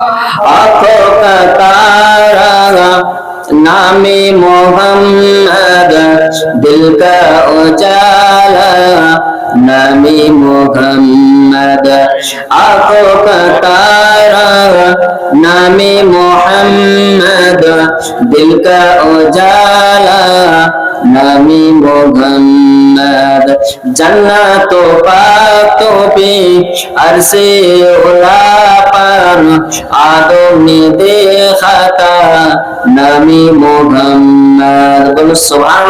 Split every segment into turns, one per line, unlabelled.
অথক তারা নামে মোহাম্মদ দিল কা উজালা। নামে মোহাম্মদ অথক তারা। নামে মোহাম্মদ দিল কা উজালা। নামে মোহাম্মদ, জান্নাত পাক जन्नत पाको पे अरसे उला पर आदम ने देखा था नामी मोहम्मद बोलो सुभान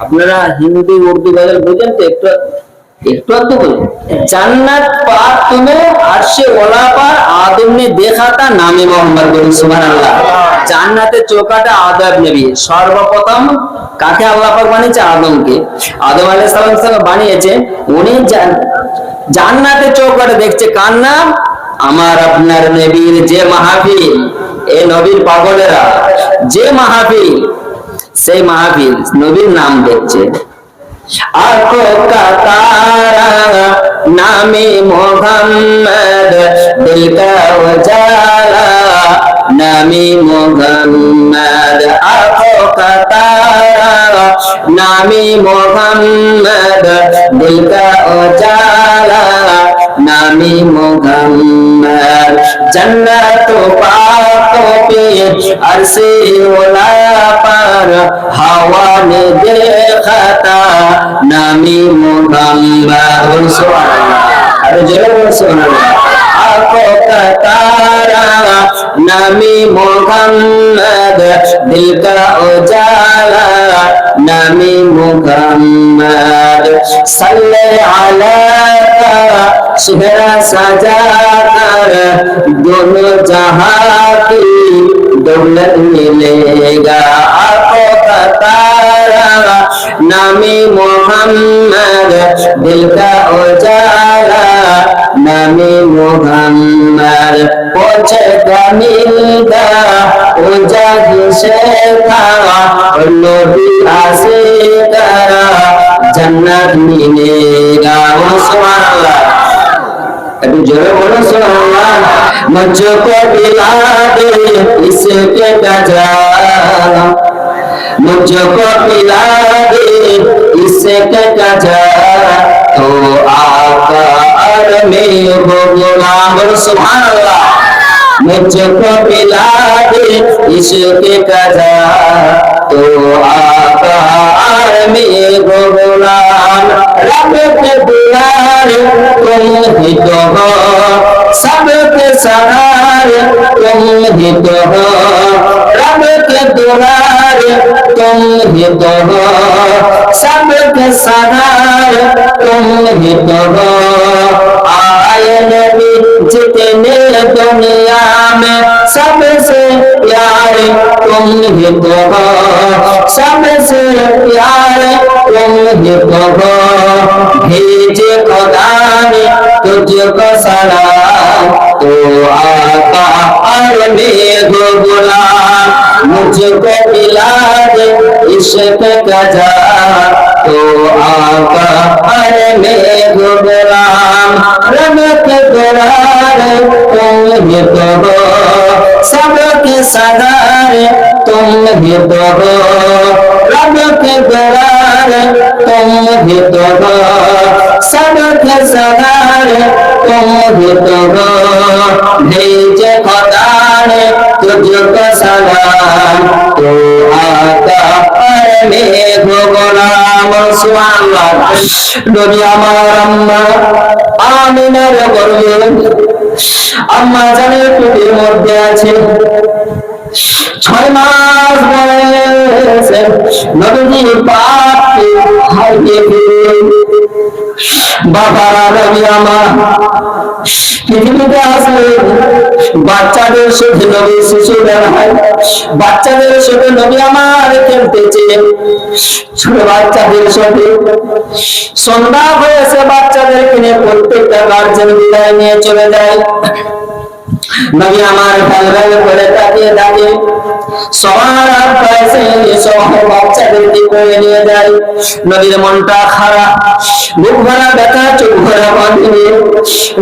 আপনারা হিন্দি উর্দু গজল বুঝেন তো একটু একটু একটু বলুন জান্নাত পাক তুমি আরশে ওলা পার আদম ने देखा था নামে মোহাম্মদ বলুন সুবহানাল্লাহ জান্নাতে চোকাটা আদব নেবি। সর্বপ্রথম কাকে আল্লাহ পাক বানিয়েছে? আদমকে। আদম আলাইহিস সালাম বানিয়েছে। উনি জান্নাতে চৌকাটা দেখছে কার নাম? আমার আপনার নেবির যে মাহাবীর এ নবীর পাগলেরা। যে মাহাবীর সেই মাহাবীর নবীর নাম দেখছে। আকো নামে মোহাম্মদ দিল কা ওজালা আমি মোহাম্মদ নামি মোহাম্মদ দিলকা ওজালা নামি মোহাম্মদ জন্নত পাতো পে আরসে ওলা পার হাওয়া নে দেখাতা নামি মোহাম্মদ সুবহানাল্লাহ। আর জোরে সুবহানাল্লাহ। কথা তারা নামি মোহাম্মদ দিল কা উজালা নামি মোহাম্মদ। সাল্লে আলা চেহারা সাজা কর দোনো জহাঁ কি দৌলত মিলেগা। আপো কা তারা নামি মোহাম্মদ দিল উজালা जहां की दौलत मिलेगा आंखों का तारा नामी मोहम्मद दिल का उजाला नामी मोहम्मद पहुंचेगा मिलगा उजागी से था नबी आसे करा जन्नत मिलेगा वो सुभान अल्लाह একটু জোরে বলো সুবহানাল্লাহ মুঝকো পিলা দে इसके गजा मुझको पिला दे इसके गजा तो आका और मैं हो गुलाम बोलो सुभान अल्लाह मुझको पिला दे इसके गजा तो आका और मैं हो गुलाम रब के दुलार तुम ही तो हो सबके सहारे तुम ही तो हो रब के दुलार तुम ही तो हो सबके सहारे तुम ही तो हो आए नबी जितने दुनिया में सबसे प्यारे तुम ही तो हो। सबसे प्यारे तुम ही तो हो। भेजे खुदा ने तुझको सलाम। तो आका और मैं हो गुलाम। मुझको पिला दे इश्क का जा तो आका और मैं हो गुलाम। के दुलार तुम ही तो हो सबके सदार, तुम ही तो रब के दुलार तुम ही तो हो सबके सदार, तुम ही तो हो भेजे खुदा ने तुझको सलाम तो आका और मैं हो गुलाम सुभान अल्लाह दुनिया আমার আম্মা আমিনার গর্ভে আম্মা জানের পেটের মধ্যে আছে ছয় মাস বয়সে নবীজি পাপকে হারিয়ে ফেলে বাচ্চাদের সাথে নবী, শিশুদের বাচ্চাদের সাথে নবী আমার খেলতেছে। ছোট বাচ্চাদের সাথে। সন্ধ্যা হয়েছে বাচ্চাদের কিনে প্রত্যেকটা গার্জেন বিদায় নিয়ে চলে যায়। নবী আমার ভালভাবে করে তাকে ডাকে সবার পাশে সহ বাচ্চাদেরকে করে নিয়ে যায়। নবীর মনটা খারাপ, বুক ভরা ব্যথা, চোখ ভরা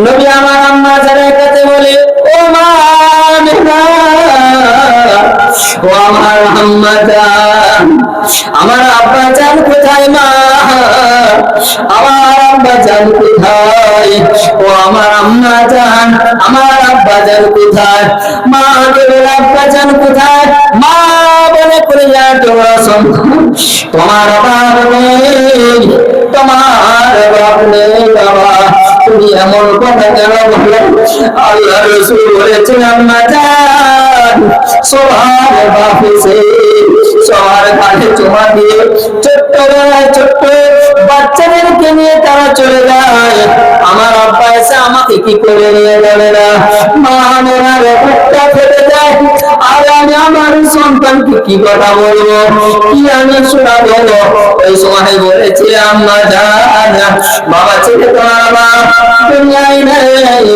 নবী আমার আম্মা যারা কাছে বলে, ও মা ও আমার আম্মা যান, আমার আব্বা যান কোথায় মা? আমার আব্বা যান কোথায়? ও আমার আম্মা জান, আমার আব্বা জান কোথায়? মা কেবল আব্বা জান কোথায়? মা বলে করে যা তোমরা তোমার বাপ নেই, তোমার বাবা। তুমি এমন কথা কেন বলো? আল্লাহ রসুল সবার আমার আব্বা আমাকে কি করে মা আমি আমার ওই সময় বলেছে আম্মা জান, বাবা ছেলে তোমার মা, দুনিয়ায় নেই।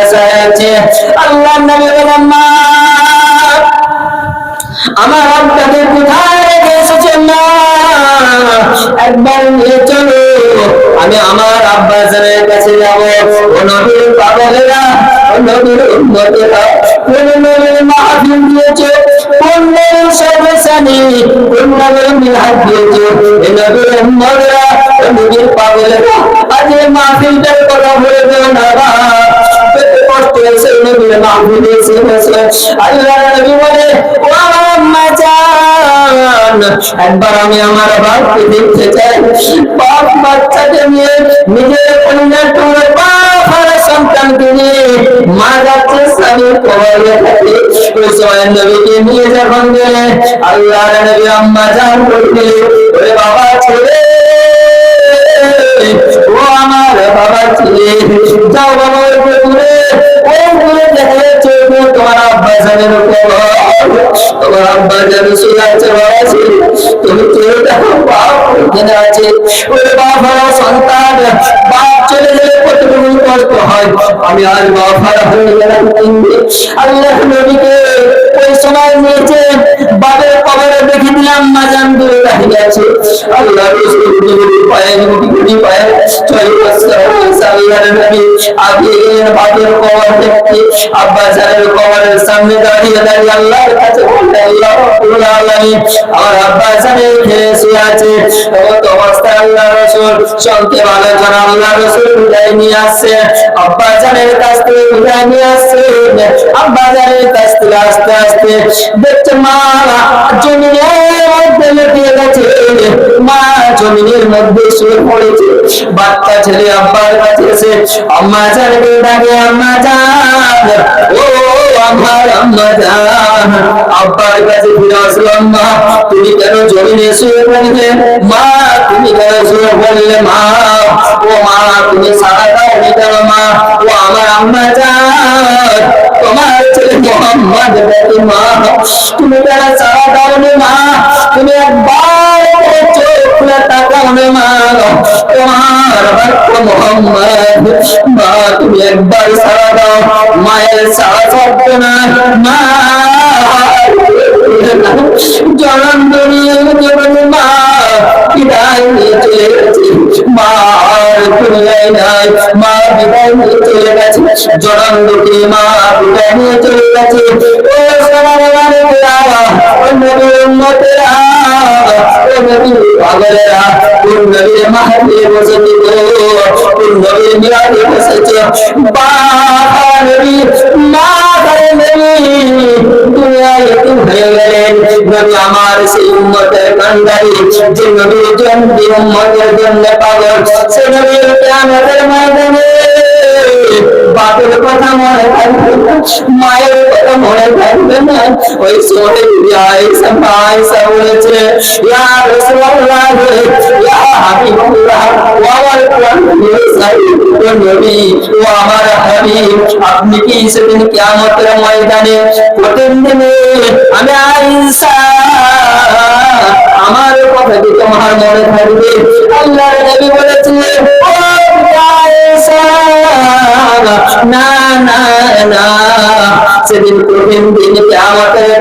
আছে আল্লাহ নবী বলেন মা আমার আপনাদের কোথায় রেখে এসেছেন না? একবার নিয়ে চলো। আমি আমার আব্বা জানের কাছে যাব। ও নবীর পাগলেরা, ও নবীর উন্মতেরা কোন নবীর মাহফিল দিয়েছে, কোন নবীর সর্বসানি কোন নবীর মিলাদ দিয়েছে। এ নবীর উন্মতেরা ও নবীর কষ্ট হয়েছে নবীর মাহফিল এসে আল্লাহ নবী বলে ও আম্মা জান একবার আমি আমার বাপকে দেখতে চাই বাপ বাচ্চাকে নিয়ে নিজের কন্যা সন্তানকে নিয়ে মা যাচ্ছে স্বামীর কবরে থাকে ওই আল্লাহর নবী আম্মা জান বাবা ছেলে ও আমার বাবা ছেলে, যাও বাবা ওই পুকুরে। ওই পুকুরে দেখা যাচ্ছে তোমার আব্বা জানের তোমার আব্বা যেন শুয়ে আছে বাবা ছেলে, তুমি চলে দেখো, বাপ ওখানে আছে। ওই বাপ সন্তান, বাপ চলে গেলে কতটুকু কষ্ট হয়? আমি আর বাপ হয়ে গেলাম আল্লাহ নবীকে ওই সময় নিয়েছে কবরে দেখে দিলাম মাজান দূরে দাঁড়িয়ে আছে আল্লাহ রসুল পায়ে নবী পায়ে চলে আসছে আল্লাহ নবী আগে গেলেন বাবের কবর দেখতে আব্বা জানের কবরের সামনে দাঁড়িয়ে দাঁড়িয়ে আল্লাহর কাছে বললেন, আল্লাহ রাব্বুল আলামিন, আমার আব্বা জানের খেয়ে আছে। এমন অবস্থায় আল্লাহ রসুল সঙ্গে আলোচনা আল্লাহ রসুল বিদায় নিয়ে আসছে। আব্বা জানের কাছ থেকে বিদায় নিয়ে আসছে। আব্বা জানের কাছ থেকে আস্তে আস্তে দেখছে, মা জমিনের মধ্যে লুকিয়ে গেছে। মা জমিনের মধ্যে শুয়ে পড়েছে। বাচ্চা ছেলে আব্বার কাছে এসে, আম্মা জানকে ডাকে, আম্মা ও আমার আম্মা আব্বার কাছে ফিরে আসলাম মা তুমি কেন জমিনে শুয়ে পড়লে? মা, তুমি কেন শুয়ে পড়লে, মা? ও, মা, তুমি মা। ও, আমার আম্মা মোহাম্মদ বলে মা তুমি কেন সারা দাও মা তুমি একবার চোখ খুলে তাকাও মা তোমার ভক্ত মোহাম্মদ মা তুমি একবার সারা দাও মায়ের সারা শব্দ না মা মা মা মা জনম দুটি মা বিদায় নিয়ে চলে গেছে ও সোনার ও নবীর উম্মতেরা ও নবীর পাগলেরা কোন নবীর মাহাতে বসেছে কোন নবীর মিলাদে বসেছে বাবা নবী আমার সেই উম্মতের কান্ডারি যে নবীর জন্য উম্মতের জন্য পাগল, সে নবীর কিয়ামতের ময়দানে বাপের কথা মনে থাকবে না, মায়ের কথা মনে থাকবে না। ওই সময় আয়েশা আয়েশা বলেছে ইয়া রাসূলুল্লাহ, ইয়া হাবিবুল্লাহ। আমার কি আমার কথা কি তোমার মনে থাকবে আল্লাহর নবী বলেছিলেন না না। না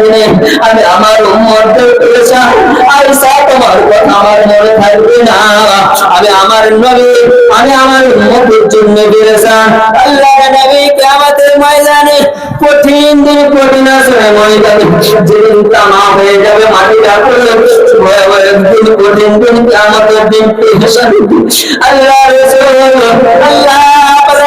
দিনে আমি আমার উম্মতদের পেরেছান আয়েশা তোমার কথা আমার মনে থাকবে না। আমি আমার নবী, আমি আমার উম্মতের জন্য আল্লাহর নবী ময়দানে কঠিন দিন, কঠিন ময়দানে যেদিন তামা হয়ে যাবে মাটি রাখলে দিন, কঠিন দিন দিন আল্লাহ আল্লাহ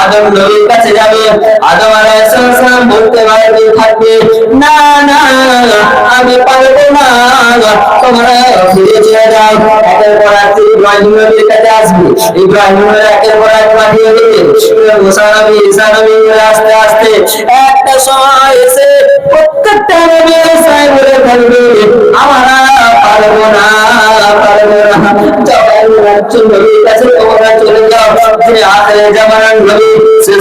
আদম নবীর কাছে যাবে। আদম আলাইহিস সালাম বলতে পারবে থাকবে, না না, আমি পারব না। তোমরা ফিরে চলে যাও। একের পর এক ইব্রাহিম নবীর কাছে আসবে। ইব্রাহিম নবী একের পর এক পাঠিয়ে দেবে মুসা নবী, ঈসা নবী আস্তে আস্তে একটা সময় এসে প্রত্যেকটা নবী ঈসাই বলে থাকবে আমরা পারব না পারব না। যখন নবীর কাছে তোমরা চলে যাও যিনি আখেরে জামানার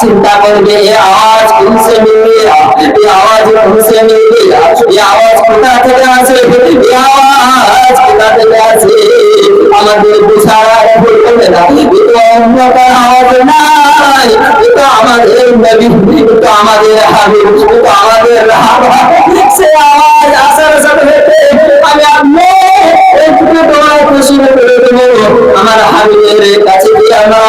চিন্তা করবে এই আওয়াজ আওয়াজ কোন আওয়াজ কোথা থেকে আসে? আওয়াজ কোথা থেকে আসে? আমাদের বুঝার হবে না কিন্তু অন্য নবী কিন্তু আমাদের হাবিব কিন্তু আমাদের রাহা সে আওয়াজ আসার সাথে আমি আপনি একটু তোমার খুশি করে দেবো আমার হাবিবের কাছে গিয়ে আমরা